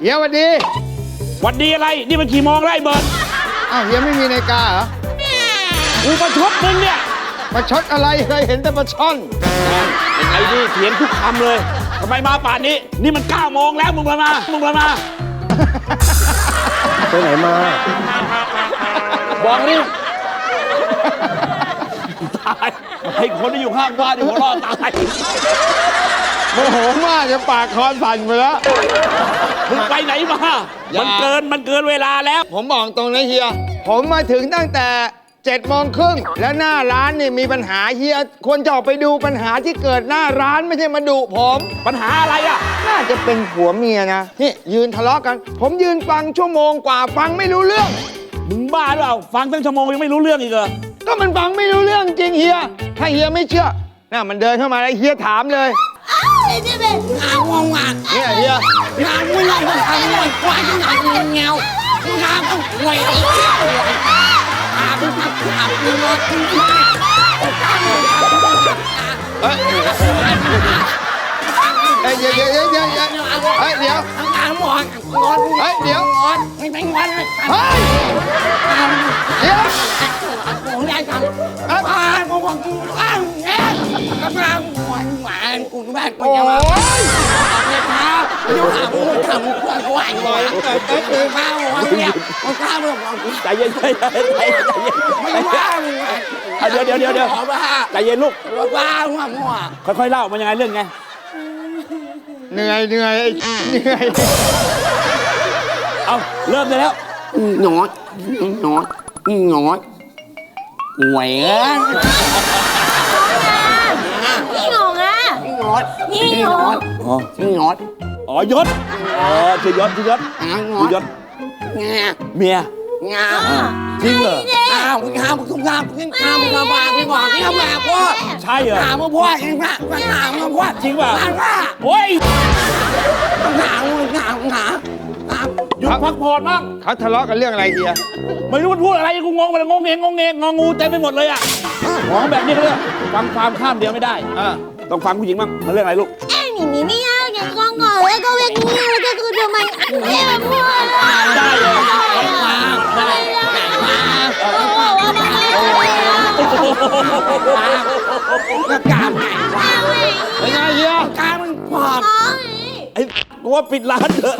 เฮียสวัสดีวันดีอะไร นี่มันกี่โมงแล้วไอ้เบิร์ดอ้าวเฮียไม่มีนาฬิกาเหรอกูประชดมึงเนี่ยประชดอะไรเคยเห็นแต่ปลาช่อนยังไงดิเถียงทุกคำเลยทำไมมาป่านนี้ นี่มัน9ก้าโมงแล้วมึงมามามึงมามาไปไหนมา บอกนี่ตายไอ้คนที่อยู่ข้างบ้านที่หัวเรอดตาย โมโหมากจะปากคอนสั่นไปแล้ว มึงไปไหนมา อย่ามั มันเกิน มันเกินเวลาแล้ว ผมบอกตรงนะเฮีย ผมมาถึงตั้งแต่เจ็ดโมงครึ่งแล้วหน้าร้านนี่มีปัญหาเฮียควรจะออกไปดูปัญหาที่เกิดหน้าร้านไม่ใช่มาดุผม ปัญหาอะไรอะ น่าจะเป็นผัวเมียนะนี่ยืนทะเลาะกัน ผมยืนฟังชั่วโมงกว่าฟังไม่รู้เรื่อง มึงบ้าหรือเปล่า ฟังตั้งชั่วโมงยังไม่รู้เรื่องอีกเหรอ ก็มันฟังไม่รู้เรื่องจริงเฮีย ถ้าเฮียไม่เชื่อน่ะมันเดินเข้ามาแล้วเฮียถามเลย Ai đi về ngào ngon ngạt เนี่ยเฮีย ngào nguyên lòng ngào ngồi qua cái ngào ngào ngào ngào không quay đi à cái mặt ngào như nó เอ้ยเดี๋ยวเดี๋ยวเดี๋ยวเดี๋ยวเดี๋ยวเฮ้ยเดี๋ยว ngào ngon ngon เฮ้ยเดี๋ยว ngon mày mày ngon đấy เฮ้ยเดี๋ยว ngon đây cần à ngon ngon à nghe các bạn ngon mà cùng bạn โอ้ cùng nhau ย mà nhưng mà muốn thầm quay quay rồi cái bao ngon nha con cao được ใจเย็นใจเย็นใจเย็นใจเย็นไม่ว่ามึงเดี๋ยวเดี๋ยวเดี๋ยวเดี๋ยวบอกว่าใจเย็นลูกบอกว่าหัวมั่วค่อยๆเล่ามันยังไงเรื่องไงเหนื่อยเหนื่อยเหนื่อยเอาเริ่มได้แล้วหนอหนอหนอหวยเอะ พี่หงงอะ หนอดพี่หงงอ๋อหนอดอ๋อยศอ๋อชื่อยศชื่อยศหางหนอชื่ดอยศงาเมียงาจริงเหรออ้าวมึงทำมึงทำมึงทำมึงทำมาพี่บอกพี่ทำมาพ่อใช่เหรอถามมาพ่อเองนะมาถามมาพ่อจริงเปล่าถามว่าโอ้ยถามมึงถามถามถามหยุดพักผ่อนบ้างเขาทะเลาะกันเรื่องอะไรเฮียไม่รู้มันพูดอะไรกูงงไปเลยงงเงงงงเงงงองูเต็มไปหมดเลยอะของแบบนี้เขาเรียกฟังความข้ามเดียวไม่ได้อ่า ต้องฟังผู้หญิงบ้างมันเรื่องอะไรลูกไอ้หนีหนีไม่ยากอย่างกองก่อนแล้วก็เวกนี้แล้วก็คือทำไมไม่มาพูดได้เหรอมาได้มาโอ้โหว่าการไหนวะเป็นไงเฮียการมันพอบไอ้กูว่าปิดร้านเถอะ